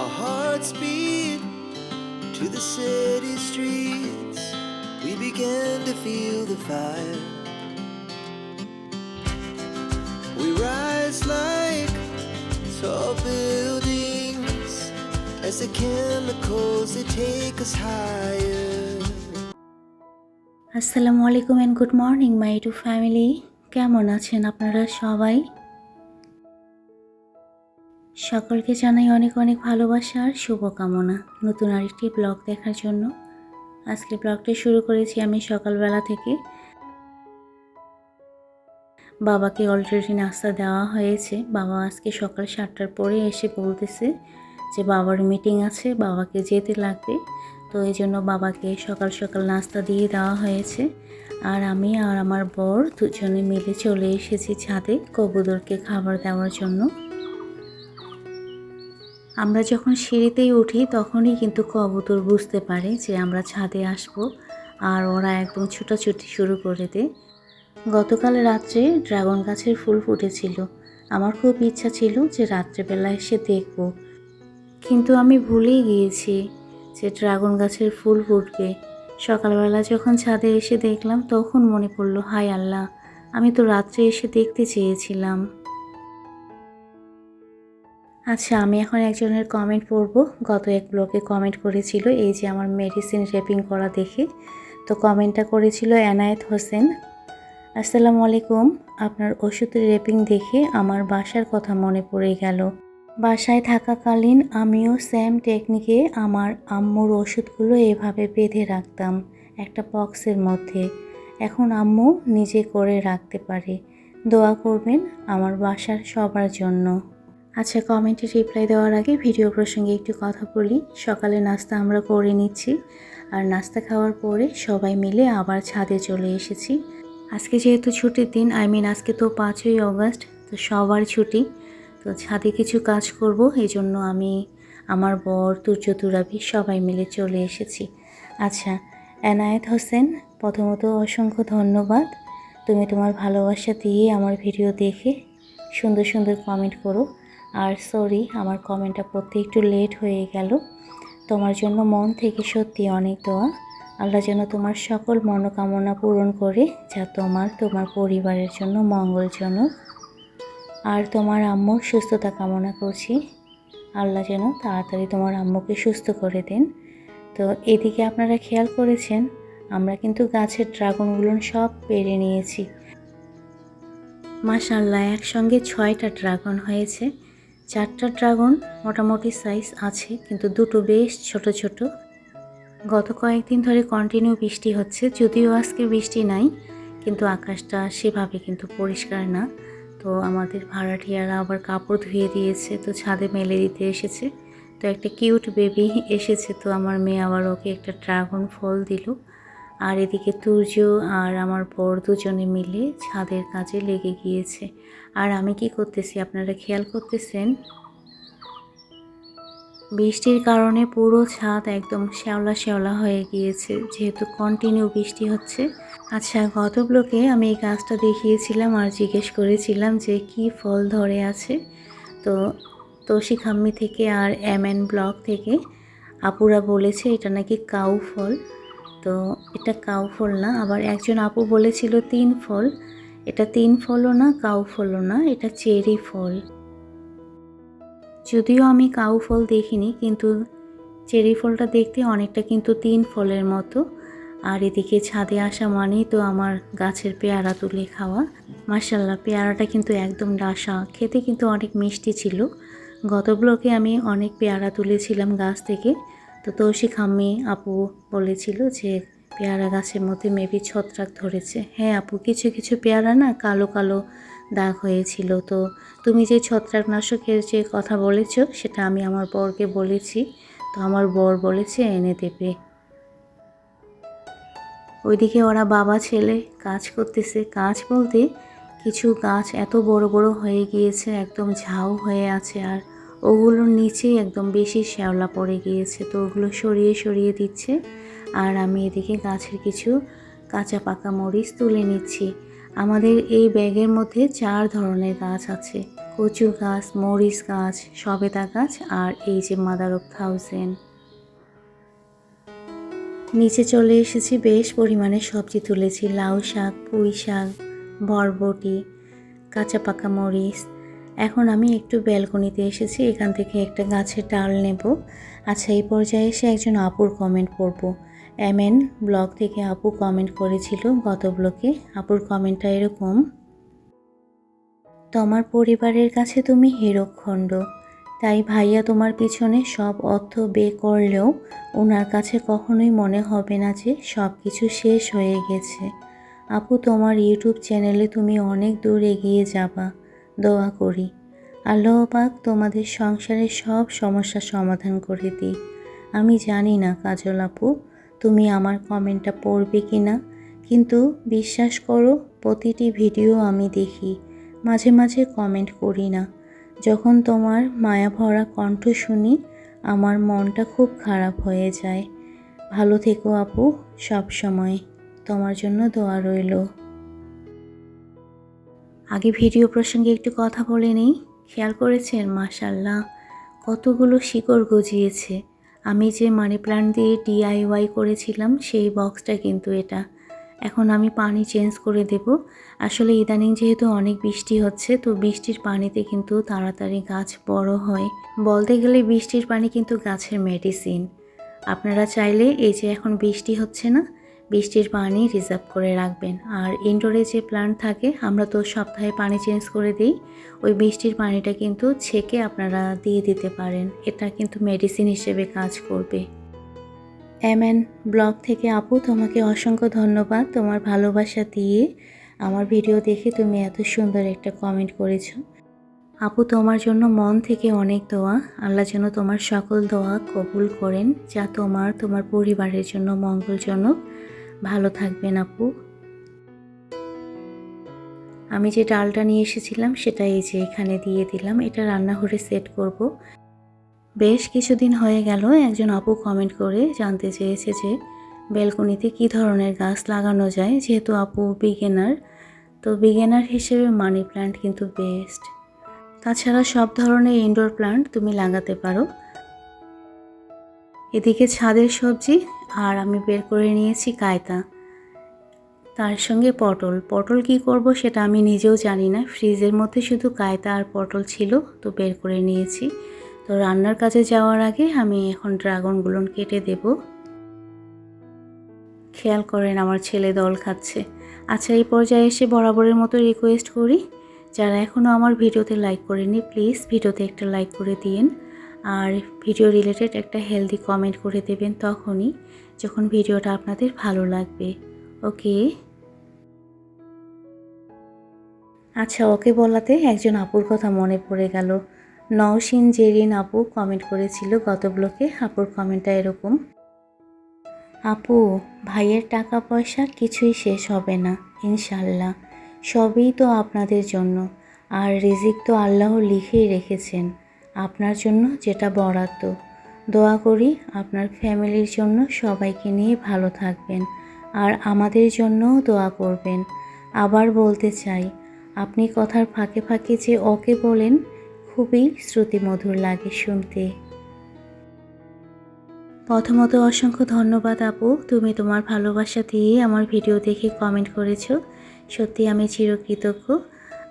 Our hearts beat to the city streets. We began to feel the fire. We rise like tall buildings as the chemicals they take us higher. আসসালামু আলাইকুম and good morning my to family কেমন আছেন আপনারা সবাই সকলকে জানাই অনেক অনেক ভালোবাসা আর শুভকামনা। নতুন আরেকটি ব্লগ দেখার জন্য। আজকে ব্লগটি শুরু করেছি আমি সকালবেলা থেকে। বাবাকে অলরেডি নাস্তা দেওয়া হয়েছে। বাবা আজকে সকাল সাতটার পরে এসে বলতেছে যে বাবার মিটিং আছে, বাবাকে যেতে লাগবে। তো এই জন্য বাবাকে সকাল সকাল নাস্তা দিয়ে দেওয়া হয়েছে। আর আমি আর আমার বর দুজনে মিলে চলে এসেছি ছাদে কবুতরকে খাবার দেওয়ার জন্য। আমরা যখন সিঁড়িতেই উঠি, তখনই কিন্তু কবুতর বুঝতে পারে যে আমরা ছাদে আসব আর ওরা একদম ছুটাছুটি শুরু করে দেয়। গতকাল রাত্রে ড্রাগন গাছের ফুল ফুটেছিল। আমার খুব ইচ্ছা ছিল যে রাত্রেবেলা এসে দেখব। কিন্তু আমি ভুলেই গিয়েছি যে ড্রাগন গাছের ফুল ফুটবে। সকালবেলা যখন ছাদে এসে দেখলাম, তখন মনে পড়ল, হায় আল্লাহ, আমি তো রাত্রে এসে দেখতে চেয়েছিলাম। আচ্ছা আমি এখন একজনের কমেন্ট পড়ব। গত এক ব্লগে কমেন্ট করেছিল, এই যে আমার মেডিসিন রেপিং করা দেখে। তো কমেন্টটা করেছিল এনায়েত হোসেন। আসসালামু আলাইকুম। আপনার ওষুধের রেপিং দেখে আমার বাসার কথা মনে পড়ে গেল। বাসায় থাকাকালীন আমিও সেম টেকনিকে আমার আম্মুর ওষুধগুলো এভাবে বেঁধে রাখতাম, একটা বক্সের মধ্যে। এখন আম্মু নিজে করে রাখতে পারে। দোয়া করবেন আমার বাসার সবার জন্য। আচ্ছা কমেন্টে রিপ্লাই দেওয়ার আগে ভিডিও প্রসঙ্গে একটু কথা বলি। সকালে নাস্তা আমরা করে নিচ্ছি। আর নাস্তা খাওয়ার পরে সবাই মিলে আবার ছাদে চলে এসেছি। আজকে যেহেতু ছুটির দিন আই মিন আজকে তো পাঁচই অগস্ট তো সবার ছুটি। তো ছাদে কিছু কাজ করব এই জন্য আমি, আমার বর, তুর্য তুরাবি সবাই মিলে চলে এসেছি। আচ্ছা এনায়েত হোসেন, প্রথমত অসংখ্য ধন্যবাদ। তুমি তোমার ভালোবাসা দিয়ে আমার ভিডিও দেখে সুন্দর সুন্দর কমেন্ট করো। আর সরি, আমার কমেন্টটা পড়তে একটু লেট হয়ে গেল। তোমার জন্য মন থেকে সত্যি অনেক দোয়া। আল্লাহ যেন তোমার সকল মনোকামনা পূরণ করে, যা তোমার তোমার পরিবারের জন্য মঙ্গলজনক। আর তোমার আম্মুর সুস্থতা কামনা করছি। আল্লাহ যেন তাড়াতাড়ি তোমার আম্মুকে সুস্থ করে দেন। তো এদিকে আপনারা খেয়াল করেছেন, আমরা কিন্তু গাছের ড্রাগনগুলো সব পেরে নিয়েছি। মাশাল্লাহ একসঙ্গে ছয়টা ড্রাগন হয়েছে। চারটা ড্রাগন মোটামুটি সাইজ আছে, কিন্তু দুটো বেশ ছোট ছোট। গত কয়েকদিন ধরে কন্টিনিউ বৃষ্টি হচ্ছে, যদিও আজকে বৃষ্টি নাই, কিন্তু আকাশটা সেভাবে কিন্তু পরিষ্কার না। তো আমাদের ভাড়াটিয়ারা আবার কাপড় ধুয়ে দিয়েছে, তো ছাদে মেলে দিতে এসেছে। তো একটা কিউট বেবি এসেছে, তো আমার মেয়ে আবার ওকে একটা ড্রাগন ফল দিল। আর এদিকে তুর্য আর আমার বর দুজনে মিলে ছাদের কাজে লেগে গিয়েছে। আর আমি কি করতেছি, আপনারা খেয়াল করতেছেন? বৃষ্টির কারণে পুরো ছাদ একদম শ্যাওলা শ্যাওলা হয়ে গিয়েছে, যেহেতু কন্টিনিউ বৃষ্টি হচ্ছে। আচ্ছা গত ব্লকে আমি এই গাছটা দেখিয়েছিলাম আর জিজ্ঞেস করেছিলাম যে কি ফল ধরে আছে। তো তোষি খাম্মি থেকে আর এম এন ব্লক থেকে আপুরা বলেছে এটা নাকি কাউ ফল। তো এটা কাউ ফল না। আবার একজন আপু বলেছিল তিন ফল। এটা তিন ফলও না, কাউ ফলও না, এটা চেরি ফল। যদিও আমি কাউ ফল দেখিনি, কিন্তু চেরি ফলটা দেখতে অনেকটা কিন্তু তিন ফলের মতো। আর এদিকে ছাদে আসা মানেই তো আমার গাছের পেয়ারা তুলে খাওয়া। মার্শাল্লাহ পেয়ারাটা কিন্তু একদম ডাসা। খেতে কিন্তু অনেক মিষ্টি ছিল। গত ব্লকে আমি অনেক পেয়ারা তুলেছিলাম গাছ থেকে। তো তৌসি খাম্মি আপু বলেছিল যে পেয়ারা গাছের মধ্যে মেবি ছত্রাক ধরেছে। হ্যাঁ আপু, কিছু কিছু পেয়ারা না কালো কালো দাগ হয়েছিল। তো তুমি যে ছত্রাকনাশকের যে কথা বলেছ, সেটা আমি আমার বরকে বলেছি। তো আমার বর বলেছে, এনে দেবে। ওইদিকে ওরা বাবা, ছেলে কাজ করতেছে। কাজ বলতে কিছু গাছ এত বড় বড় হয়ে গিয়েছে, একদম ঝাউ হয়ে আছে। আর ওগুলোর নিচেই একদম বেশি শ্যাওলা পড়ে গিয়েছে, তো ওগুলো সরিয়ে সরিয়ে দিচ্ছে। আর আমি এদিকে গাছের কিছু কাঁচা পাকা মরিচ তুলে নিচ্ছি। আমাদের এই ব্যাগের মধ্যে চার ধরনের গাছ আছে। কচু গাছ, মরিচ গাছ, সবেদা গাছ আর এই যে মাদার অফ থাউজেন্ড। নিচে চলে এসেছি, বেশ পরিমাণে সবজি তুলেছি। লাউ শাক, পুঁই শাক, বরবটি, কাঁচা পাকা মরিচ এখন আমি একটু ব্যালকনিতে এসেছি, এখান থেকে একটা গাছের ডাল নেব। আচ্ছা এই পর্যায়ে এসে একজন আপুর কমেন্ট পড়ব। এম এন ব্লগ থেকে আপু কমেন্ট করেছিল গত ব্লকে আপুর কমেন্টটা এরকম, তোমার পরিবারের কাছে তুমি হিরোখণ্ড তাই ভাইয়া তোমার পিছনে সব অর্থ বে করলেও ওনার কাছে কখনোই মনে হবে না যে সব কিছু শেষ হয়ে গেছে। আপু, তোমার ইউটিউব চ্যানেলে তুমি অনেক দূর এগিয়ে যাবা। দোয়া করি। আল্লাহ পাক তোমাদের সংসারের সব সমস্যার সমাধান করে দিই আমি জানি না, কাজল আপু, তুমি আমার কমেন্টটা পড়বে কি না কিন্তু বিশ্বাস করো, প্রতিটি ভিডিও আমি দেখি, মাঝে মাঝে কমেন্ট করি না। যখন তোমার মায়া ভরা কণ্ঠ শুনি, আমার মনটা খুব খারাপ হয়ে যায়। ভালো থেকো আপু সব সময় তোমার জন্য দোয়া রইল। আগে ভিডিও প্রসঙ্গে একটু কথা বলে নেই। খেয়াল করেছেন? মাশাল্লাহ কতগুলো শিকড় গজিয়েছে। আমি যে মানি প্ল্যান্ট দিয়ে ডিআইওয়াই করেছিলাম, সেই বক্সটা কিন্তু এটা। এখন আমি পানি চেঞ্জ করে দেব। আসলে ইদানিং যেহেতু অনেক বৃষ্টি হচ্ছে, তো বৃষ্টির পানিতে কিন্তু তাড়াতাড়ি গাছ বড় হয়। বলতে গেলে বৃষ্টির পানি কিন্তু গাছের মেডিসিন আপনারা চাইলে এই যে এখন বৃষ্টি হচ্ছে না বৃষ্টির পানি রিজার্ভ করে রাখবেন। আর ইনডোরে যে প্লান্ট থাকে, আমরা তো সপ্তাহে পানি চেঞ্জ করে দিই। ওই বৃষ্টির পানিটা কিন্তু ছেঁকে আপনারা দিয়ে দিতে পারেন। এটা কিন্তু মেডিসিন হিসেবে কাজ করবে। এমএন ব্লগ থেকে আপু, তোমাকে অসংখ্য ধন্যবাদ তোমার ভালোবাসা দিয়ে। আমার ভিডিও দেখে তুমি এত সুন্দর একটা কমেন্ট করেছ। আপু, তোমার জন্য মন থেকে অনেক দোয়া। আল্লাহ যেন তোমার সকল দোয়া কবুল করেন, যা তোমার তোমার পরিবারের জন্য মঙ্গলজনক। ভালো থাকবেন আপু। আমি যে ডালটা নিয়ে এসেছিলাম সেটা এই যে এখানে দিয়ে দিলাম। এটা রান্নাঘরে সেট করব। বেশ কিছুদিন হয়ে গেল, একজন আপু কমেন্ট করে জানতে চেয়েছে যে ব্যালকনিতে কী ধরনের গাছ লাগানো যায়, যেহেতু আপু বিগেনার তো বিগেনার হিসেবে মানি প্ল্যান্ট কিন্তু বেস্ট তাছাড়া সব ধরনের ইনডোর প্ল্যান্ট তুমি লাগাতে পারো। এদিকে ছাদের সবজি আর আমি বের করে নিয়েছি কায়তা। তার সঙ্গে পটল। পটল কি করব সেটা আমি নিজেও জানি না। ফ্রিজের মধ্যে শুধু কায়তা আর পটল ছিল, তো বের করে নিয়েছি। তো রান্নার কাজে যাওয়ার আগে আমি এখন ড্রাগনগুলো কেটে দেব। খেয়াল করেন আমার ছেলে দল খাচ্ছে। আচ্ছা এই পর্যায়ে এসে বরাবরের মতো রিকোয়েস্ট করি। যারা এখনও আমার ভিডিওতে লাইক করেনি প্লিজ ভিডিওতে একটা লাইক করে দিন আর ভিডিও রিলেটেড একটা হেলদি কমেন্ট করে দেবেন তখনই যখন ভিডিওটা আপনাদের ভালো লাগবে। ওকে আচ্ছা ওকে বলাতে একজন আপুর কথা মনে পড়ে গেল। নওশিন জেরিন আপু কমেন্ট করেছিল, গত ব্লকে আপুর কমেন্টটা এরকম। আপু, ভাইয়ের টাকা পয়সা কিছুই শেষ হবে না, ইনশাল্লাহ। সবই তো আপনাদের জন্য। আর রিজিক তো আল্লাহ লিখেই রেখেছেন। আপনার জন্য যেটা বরাদ্দ। দোয়া করি আপনার ফ্যামিলির জন্য সবাইকে নিয়ে ভালো থাকবেন আর আমাদের জন্যও দোয়া করবেন। আবার বলতে চাই, আপনি কথার ফাঁকে ফাঁকে যে ওকে বলেন, খুবই শ্রুতিমধুর লাগে শুনতে। প্রথমত অসংখ্য ধন্যবাদ আপু, তুমি তোমার ভালোবাসা দিয়ে আমার ভিডিও দেখে কমেন্ট করেছ। সত্যি আমি চিরকৃতজ্ঞ।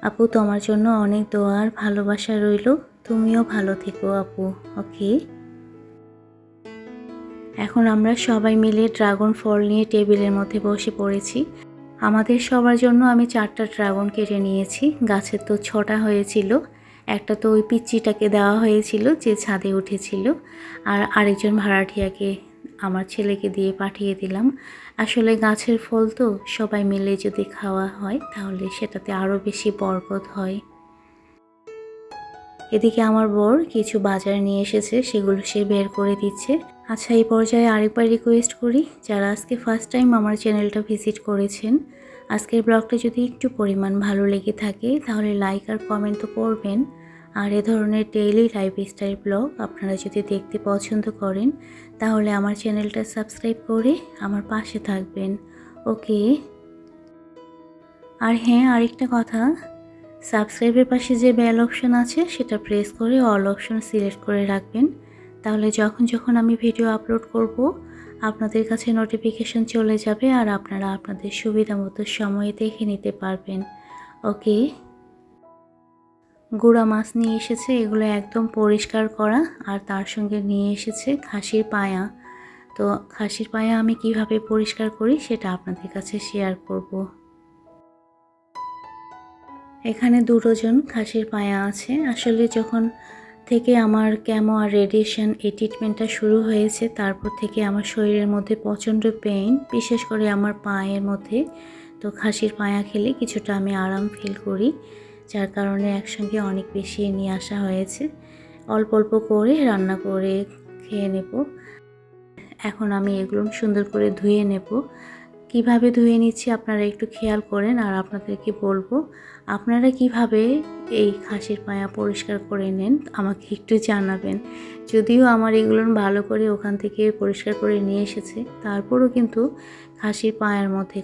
আপু, তোমার জন্য অনেক দোয়ার ভালোবাসা রইল। তুমিও ভালো থেকো আপু, ওকে? এখন আমরা সবাই মিলে ড্রাগন ফল নিয়ে টেবিলের মধ্যে বসে পড়েছি। আমাদের সবার জন্য আমি চারটা ড্রাগন কেটে নিয়েছি। গাছের তো ছটা হয়েছিল। একটা তো ওই পিচ্চিটাকে দেওয়া হয়েছিল যে ছাদে উঠেছিল। আর আরেকজন ভাড়াটিয়াকে, আমার ছেলেকে দিয়ে পাঠিয়ে দিলাম। আসলে গাছের ফল তো সবাই মিলে যদি খাওয়া হয়, তাহলে সেটাতে আরও বেশি বরকত হয়। এদিকে আমার বর কিছু বাজার নিয়ে এসেছে, সেগুলো সে বের করে দিচ্ছে। আচ্ছা এই পর্যায়ে আরেকবার রিকোয়েস্ট করি, যারা আজকে ফার্স্ট টাইম আমার চ্যানেলটা ভিজিট করেছেন। আজকের ব্লগটা যদি একটু পরিমাণ ভালো লেগে থাকে, তাহলে লাইক আর কমেন্ট তো করবেন। আর এ ধরনের ডেইলি লাইফস্টাইল ব্লগ আপনারা যদি দেখতে পছন্দ করেন, তাহলে আমার চ্যানেলটা সাবস্ক্রাইব করে আমার পাশে থাকবেন। ওকে আর হ্যাঁ আরেকটা কথা সাবস্ক্রাইবের পাশে যে বেল অপশন আছে, সেটা প্রেস করে অল অপশন সিলেক্ট করে রাখবেন। তাহলে যখন যখন আমি ভিডিও আপলোড করব, আপনাদের কাছে নোটিফিকেশন চলে যাবে আর আপনারা আপনাদের সুবিধা মতো সময়ে দেখে নিতে পারবেন। ওকে? গুঁড়া মাছ নিয়ে এসেছে, এগুলো একদম পরিষ্কার করা আর তার সঙ্গে নিয়ে এসেছে খাসির পায়া। তো খাসির পায়া আমি কীভাবে পরিষ্কার করি, সেটা আপনাদের কাছে শেয়ার করব। এখানে দুটোজন খাসির পায়া আছে। আসলে যখন থেকে আমার ক্যামো আর রেডিয়েশন এই ট্রিটমেন্টটা শুরু হয়েছে, তারপর থেকে আমার শরীরের মধ্যে প্রচণ্ড পেইন বিশেষ করে আমার পায়ের মধ্যে। তো খাসির পায়া খেলে কিছুটা আমি আরাম ফিল করি, যার কারণে একসঙ্গে অনেক বেশি নিয়ে আসা হয়েছে। অল্প অল্প করে রান্না করে খেয়ে নেব। এখন আমি এগুলো সুন্দর করে ধুয়ে নেব। কীভাবে ধুয়ে নিচ্ছি আপনারা একটু খেয়াল করেন আর আপনাদেরকে বলব, আপনারা কীভাবে এই খাসির পায়া পরিষ্কার করে নেন আমাকে একটু জানাবেন। যদিও আমার এগুলো ভালো করে ওখান থেকে পরিষ্কার করে নিয়ে এসেছে, তারপরও কিন্তু খাসির পায়ের মধ্যে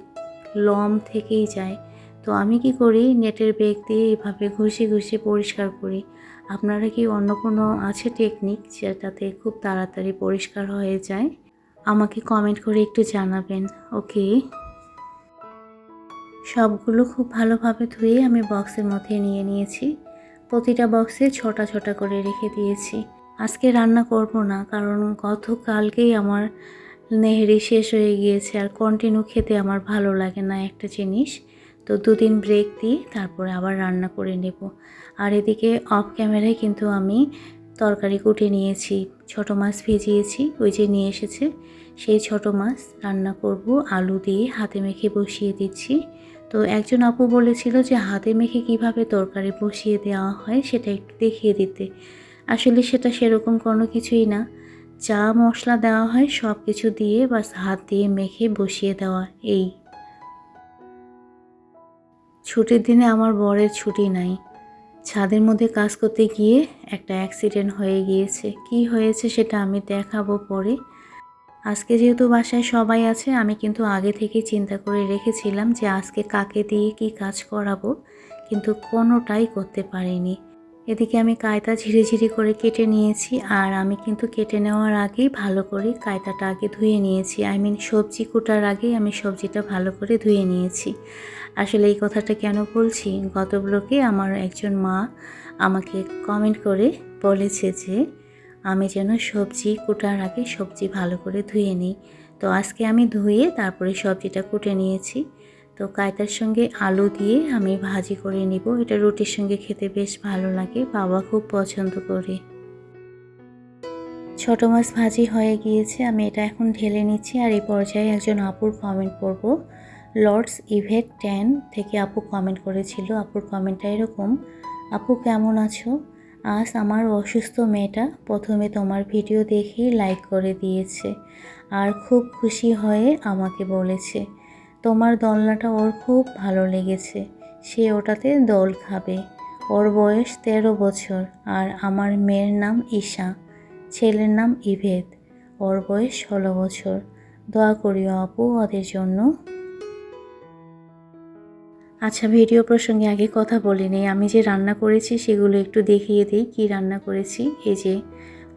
লম থেকেই যায়। তো আমি কি করি, নেটের বেগ দিয়ে এভাবে ঘষে ঘষে পরিষ্কার করি। আপনারা কি অন্য কোনো আছে টেকনিক যেটাতে খুব তাড়াতাড়ি পরিষ্কার হয়ে যায়? আমাকে কমেন্ট করে একটু জানাবেন ওকে সবগুলো খুব ভালোভাবে ধুয়ে আমি বক্সের মধ্যে নিয়ে নিয়েছি। প্রতিটা বক্সে ছোটা ছোটা করে রেখে দিয়েছি। আজকে রান্না করব না, কারণ গতকালকেই আমার নেহেরি শেষ হয়ে গিয়েছে আর কন্টিনিউ খেতে আমার ভালো লাগে না একটা জিনিস। তো দুদিন ব্রেক দিয়ে তারপরে আবার রান্না করে নেব। আর এদিকে অফ ক্যামেরায় কিন্তু আমি তরকারি কুটে নিয়েছি, ছোট মাছ ভেজিয়েছি, ওই যে নিয়ে এসেছে। সেই ছোট মাছ রান্না করব, আলু দিয়ে হাতে মেখে বসিয়ে দিচ্ছি। তো একজন আপু বলেছিল যে হাতে মেখে কীভাবে তরকারি বসিয়ে দেওয়া হয় সেটা একটু দেখিয়ে দিতে। আসলে সেটা সেরকম কোনো কিছুই না। যা মশলা দেওয়া হয় সব কিছু দিয়ে বাস হাত দিয়ে মেখে বসিয়ে দেওয়া, এই। ছুটির দিনে আমার বরের ছুটি নাই। ছাদের মধ্যে কাজ করতে গিয়ে একটা অ্যাক্সিডেন্ট হয়ে গিয়েছে। কি হয়েছে সেটা আমি দেখাবো পরে। আজকে যেহেতু বাসায় সবাই আছে, আমি কিন্তু আগে থেকে চিন্তা করে রেখেছিলাম যে আজকে কাকে দিয়ে কি কাজ করাবো, কিন্তু কোনোটাই করতে পারিনি। এদিকে আমি কায়তা ঝিরিঝিরি করে কেটে নিয়েছি আর আমি কিন্তু কেটে নেওয়ার আগেই ভালো করে কায়তাটা আগে ধুয়ে নিয়েছি। আই মিন সবজি কুটার আগেই আমি সবজিটা ভালো করে ধুয়ে নিয়েছি। আসলে এই কথাটা কেন বলছি? গত ব্লকে আমার একজন মা আমাকে কমেন্ট করে বলেছে যে, আমি যেন সবজি কুটার আগে সবজি ভালো করে ধুয়ে নিই। তো আজকে আমি ধুয়ে তারপরে সবজিটা কুটে নিয়েছি। তো কায়তার সঙ্গে আলু দিয়ে আমি ভাজি করে নিব। এটা রুটির সঙ্গে খেতে বেশ ভালো লাগে বাবা খুব পছন্দ করে। ছোট মাছ ভাজি হয়ে গিয়েছে, আমি এটা এখন ঢেলে নিচ্ছি আর এই পর্যায়ে একজন আপুর কমেন্ট করব। লর্ডস ইভেট টেন থেকে আপু কমেন্ট করেছিল। আপুর কমেন্টটা এরকম, আপু কেমন আছো? আজ আমার অসুস্থ মেয়েটা প্রথমে তোমার ভিডিও দেখেই লাইক করে দিয়েছে, আর খুব খুশি হয়ে আমাকে বলেছে। তোমার দোলনাটা ওর খুব ভালো লেগেছে। সে ওটাতে দোল খাবে। ওর বয়স তেরো বছর আর আমার মেয়ের নাম ঈশা। ছেলের নাম ইভেদ। ওর বয়স ষোলো বছর। দোয়া করিও আপু ওদের জন্য। আচ্ছা ভিডিও প্রসঙ্গে আগে কথা বলিনি আমি যে রান্না করেছি সেগুলো একটু দেখিয়ে দিই। কি রান্না করেছি? এই যে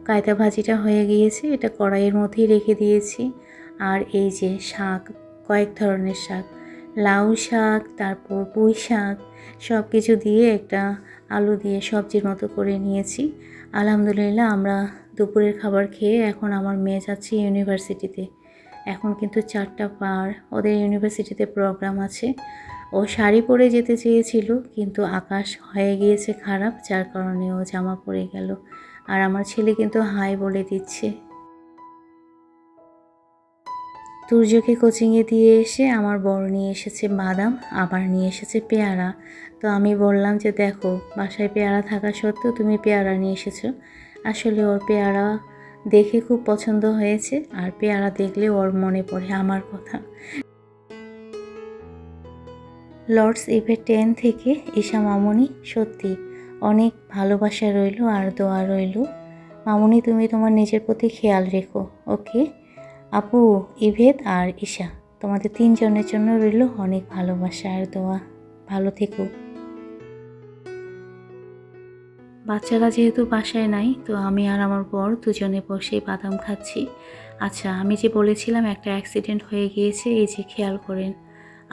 কায়তা ভাজিটা হয়ে গিয়েছে। এটা কড়াইয়ের মধ্যেই রেখে দিয়েছি। আর এই যে শাক। কয়েক ধরনের শাক। লাউ শাক, তারপর পুঁই শাক সব কিছু দিয়ে একটা আলু দিয়ে সবজির মতো করে নিয়েছি। আলহামদুলিল্লাহ আমরা দুপুরের খাবার খেয়ে এখন আমার মেয়ে যাচ্ছে ইউনিভার্সিটিতে। এখন কিন্তু চারটা পার, ওদের ইউনিভার্সিটিতে প্রোগ্রাম আছে। ও শাড়ি পরে যেতে চেয়েছিল, কিন্তু আকাশ হয়ে গিয়েছে খারাপ, যার কারণে ও জামা পরে গেল। আর আমার ছেলে কিন্তু হাই বলে দিচ্ছে। তুর্যকে কোচিংয়ে দিয়ে এসে আমার বড় নিয়ে এসেছে বাদাম, আবার নিয়ে এসেছে পেয়ারা। তো আমি বললাম যে, দেখো, বাসায় পেয়ারা থাকা সত্ত্বেও তুমি পেয়ারা নিয়ে এসেছ। আসলে ওর পেয়ারা দেখে খুব পছন্দ হয়েছে, আর পেয়ারা দেখলে ওর মনে পড়ে আমার কথা। লর্ডস ইভে টেন থেকে ঈশা মামনি, সত্যি, অনেক ভালোবাসা রইল আর দোয়া রইল। মামনি, তুমি তোমার নিজের প্রতি খেয়াল রেখো, ওকে? আপু, ইভেদ আর ঈশা, তোমাদের তিনজনের জন্য রইল অনেক ভালোবাসা আর দোয়া। ভালো থেকো। বাচ্চারা যেহেতু বাসায় নাই, তো আমি আর আমার বর দুজনে বসে বাদাম খাচ্ছি। আচ্ছা আমি যে বলেছিলাম একটা অ্যাক্সিডেন্ট হয়ে গিয়েছে, এই যে খেয়াল করেন,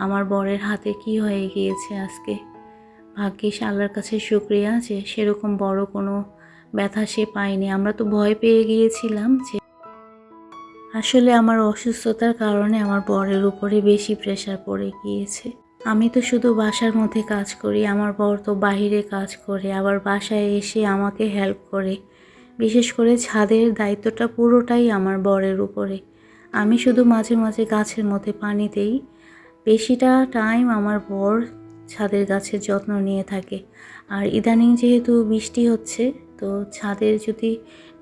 আমার বরের হাতে কি হয়ে গিয়েছে আজকে? ভাগ্যিস আল্লাহর কাছে শুক্রিয়া যে সেরকম বড় কোনো ব্যথা সে পায়নি। আমরা তো ভয় পেয়ে গিয়েছিলাম যে আসলে আমার অসুস্থতার কারণে আমার বরের উপরে বেশি প্রেশার পড়ে গিয়েছে। আমি তো শুধু বাসার মধ্যে কাজ করি, আমার বর তো বাহিরে কাজ করে, আবার বাসায় এসে আমাকে হেল্প করে। বিশেষ করে ছাদের দায়িত্বটা পুরোটাই আমার বরের উপরে। আমি শুধু মাঝে মাঝে গাছের মধ্যে পানি দেই। বেশিটা টাইম আমার বর ছাদের গাছের যত্ন নিয়ে থাকে। আর ইদানিং যেহেতু বৃষ্টি হচ্ছে তো ছাদের যদি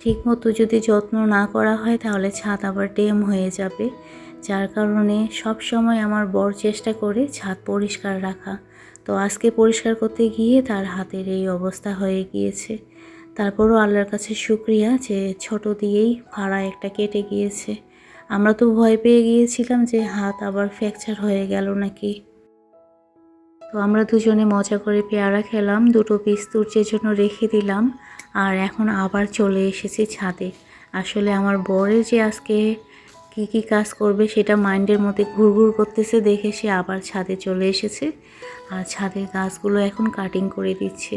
ঠিকমতো যদি যত্ন না করা হয়, তাহলে ছাদ আবার ডেম হয়ে যাবে। যার কারণে সব সময় আমার বর চেষ্টা করে ছাদ পরিষ্কার রাখা। তো আজকে পরিষ্কার করতে গিয়ে তার হাতের এই অবস্থা হয়ে গিয়েছে। তারপরও আল্লাহর কাছে শুক্রিয়া যে ছোট দিয়েই ফাড়া একটা কেটে গিয়েছে। আমরা তো ভয় পেয়ে গিয়েছিলাম যে হাত আবার ফ্র্যাকচার হয়ে গেল নাকি। তো আমরা দুজনে মজা করে পেয়ারা খেলাম, দুটো পিস তুর্যের জন্য রেখে দিলাম আর এখন আবার চলে এসেছি ছাদে। আসলে আমার বরের যে আজকে কি কি কাজ করবে সেটা মাইন্ডের মধ্যে ঘুরঘুর করতেছে দেখে সে আবার ছাদে চলে এসেছে। আর ছাদের গাছগুলো এখন কাটিং করে দিচ্ছে।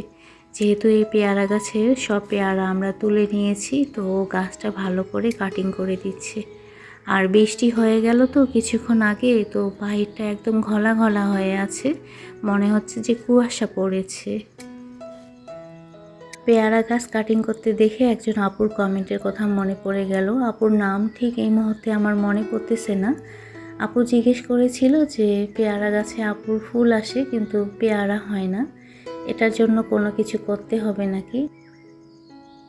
যেহেতু এই পেয়ারা গাছের সব পেয়ারা আমরা তুলে নিয়েছি, তো গাছটা ভালো করে কাটিং করে দিচ্ছে। আর বৃষ্টি হয়ে গেল তো কিছুক্ষণ আগে, তো বাহিরটা একদম ঘলা ঘলা হয়ে আছে। মনে হচ্ছে যে কুয়াশা পড়েছে। পেয়ারা গাছ কাটিং করতে দেখে একজন আপুর কমেন্টের কথা মনে পড়ে গেল। আপুর নাম ঠিক এই মুহূর্তে আমার মনে পড়তেছে না। আপু জিজ্ঞেস করেছিল যে, পেয়ারা গাছে আপুর ফুল আসে কিন্তু পেয়ারা হয় না। এটার জন্য কোনো কিছু করতে হবে নাকি?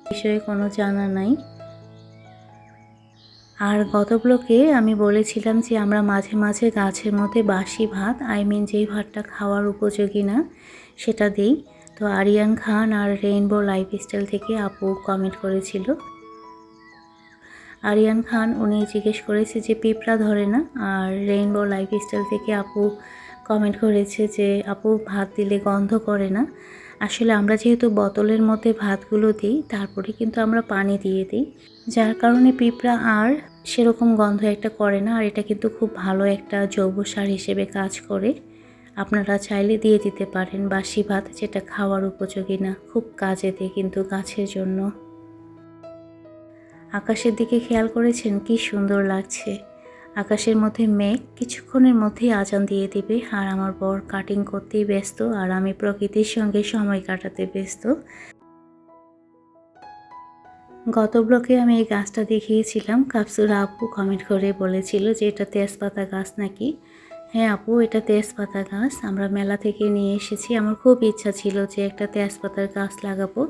বিষয়ে কোনো জানা নাই। আর গত ব্লকে আমি বলেছিলাম যে, আমরা মাঝে মাঝে গাছের মধ্যে বাসি ভাত আই মিন যেই ভাতটা খাওয়ার উপযোগী না, সেটা দিই। তো আরিয়ান খান আর রেইনবো লাইফস্টাইল থেকে আপু কমেন্ট করেছিল। আরিয়ান খান, উনি জিজ্ঞেস করেছে যে, পিঁপড়া ধরে না? আর রেইনবো লাইফস্টাইল থেকে আপু কমেন্ট করেছে যে, আপু ভাত দিলে গন্ধ করে না। আসলে আমরা যেহেতু বোতলের মধ্যে ভাতগুলো দিই, তারপরে কিন্তু আমরা পানি দিয়ে দিই। যার কারণে পিঁপড়া আর সেরকম গন্ধ একটা করে না, আর এটা কিন্তু খুব ভালো একটা জৈব সার হিসেবে কাজ করে। আপনারা চাইলে দিয়ে দিতে পারেন বাসি ভাত যেটা খাওয়ার উপযোগী না, খুব কাজে দেয় কিন্তু গাছের জন্য। আকাশের দিকে খেয়াল করেছেন? কি সুন্দর লাগছে। আকাশের মধ্যে মেঘ, কিছুক্ষণের মধ্যেই আজান দিয়ে দিবে। আর আমার বর কাটিং করতেই ব্যস্ত, আর আমি প্রকৃতির সঙ্গে সময় কাটাতে ব্যস্ত। গত ব্লকে আমি এই গাছটা দেখিয়েছিলাম। কাপসুরা আপু কমেন্ট করে বলেছিল যে এটা তেজপাতা গাছ নাকি? হ্যাঁ আপু, এটা তেজপাতা গাছ। আমরা মেলা থেকে নিয়ে এসেছি। আমার খুব ইচ্ছা ছিল যে একটা তেজপাতার গাছ লাগাবো।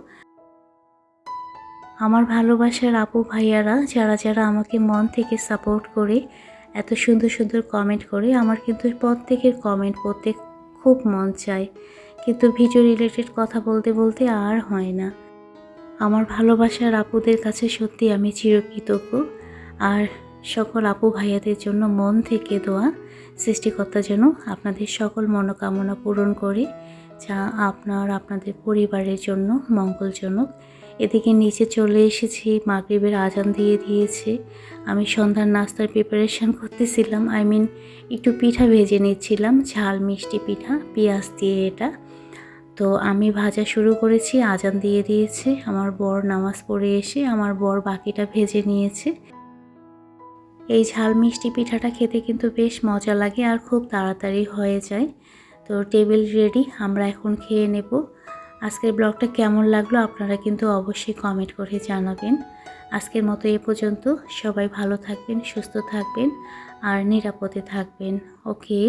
আমার ভালোবাসার আপু ভাইয়ারা, যারা যারা আমাকে মন থেকে সাপোর্ট করে, এত সুন্দর সুন্দর কমেন্ট করে, আমার কিন্তু প্রত্যেকের কমেন্ট পড়তে খুব মন চায়। কিন্তু ভিডিও রিলেটেড কথা বলতে বলতে আর হয় না। আমার ভালোবাসার আপুদের কাছে সত্যি আমি চিরকৃতজ্ঞ। আর সকল আপু ভাইয়াদের জন্য মন থেকে দোয়া। সৃষ্টিকর্তা যেন আপনাদের সকল মনোকামনা পূরণ করে, যা আপনার, আপনাদের পরিবারের জন্য মঙ্গলজনক। এদিকে নিচে চলে এসেছি, মাগরিবের আজান দিয়ে দিয়েছে। আমি সন্ধ্যার নাস্তার প্রিপারেশান করতেছিলাম আই মিন একটু পিঠা ভেজে নিচ্ছিলাম, ঝাল, মিষ্টি পিঠা, পেঁয়াজ দিয়ে এটা। তো আমি ভাজা শুরু করেছি, আজান দিয়ে দিয়েছে, আমার বর নামাজ পড়ে এসে আমার বর বাকিটা ভেজে নিয়েছে। এই ঝাল মিষ্টি পিঠাটা খেতে কিন্তু বেশ মজা লাগে আর খুব তাড়াতাড়ি হয়ে যায়। তো টেবিল রেডি আমরা এখন খেয়ে নেব। আজকের ব্লগটা কেমন লাগল আপনারা কিন্তু অবশ্যই কমেন্ট করে জানাবেন। আজকের মতো এ পর্যন্ত। সবাই ভালো থাকবেন, সুস্থ থাকবেন আর নিরাপদে থাকবেন। ওকে।